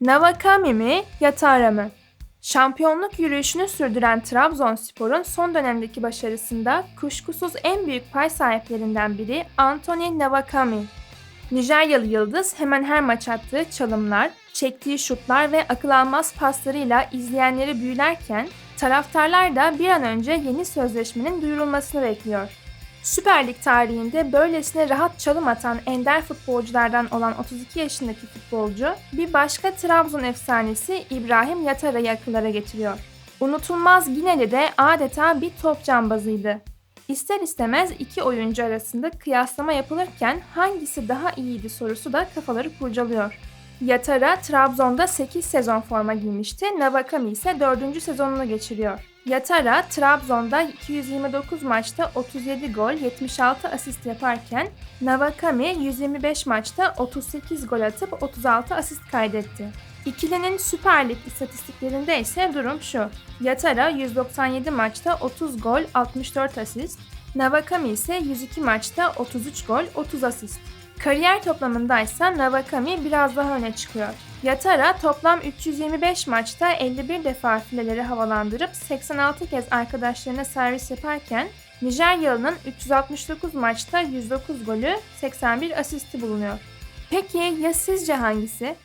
Nawakami mi, Yatara mı? Şampiyonluk yürüyüşünü sürdüren Trabzonspor'un son dönemdeki başarısında kuşkusuz en büyük pay sahiplerinden biri Anthony Nawakami. Nijeryalı yıldız hemen her maç attığı çalımlar, çektiği şutlar ve akıl almaz paslarıyla izleyenleri büyülerken taraftarlar da bir an önce yeni sözleşmenin duyurulmasını bekliyor. Süper Lig tarihinde böylesine rahat çalım atan ender futbolculardan olan 32 yaşındaki futbolcu bir başka Trabzon efsanesi İbrahim Yatara'yı akıllara getiriyor. Unutulmaz Gineli de adeta bir top cambazıydı. İster istemez iki oyuncu arasında kıyaslama yapılırken hangisi daha iyiydi sorusu da kafaları kurcalıyor. Yatara Trabzon'da 8 sezon forma giymişti, Navakami ise 4. sezonunu geçiriyor. Yatara Trabzon'da 229 maçta 37 gol, 76 asist yaparken Navakami 125 maçta 38 gol atıp 36 asist kaydetti. İkilinin Süper Lig istatistiklerinde ise durum şu. Yatara 197 maçta 30 gol, 64 asist. Navakami ise 102 maçta 33 gol, 30 asist. Kariyer toplamında ise Navakami biraz daha öne çıkıyor. Yatara toplam 325 maçta 51 defa fileleri havalandırıp 86 kez arkadaşlarına servis yaparken Nijeryalı'nın 369 maçta 109 golü 81 asisti bulunuyor. Peki ya sizce hangisi?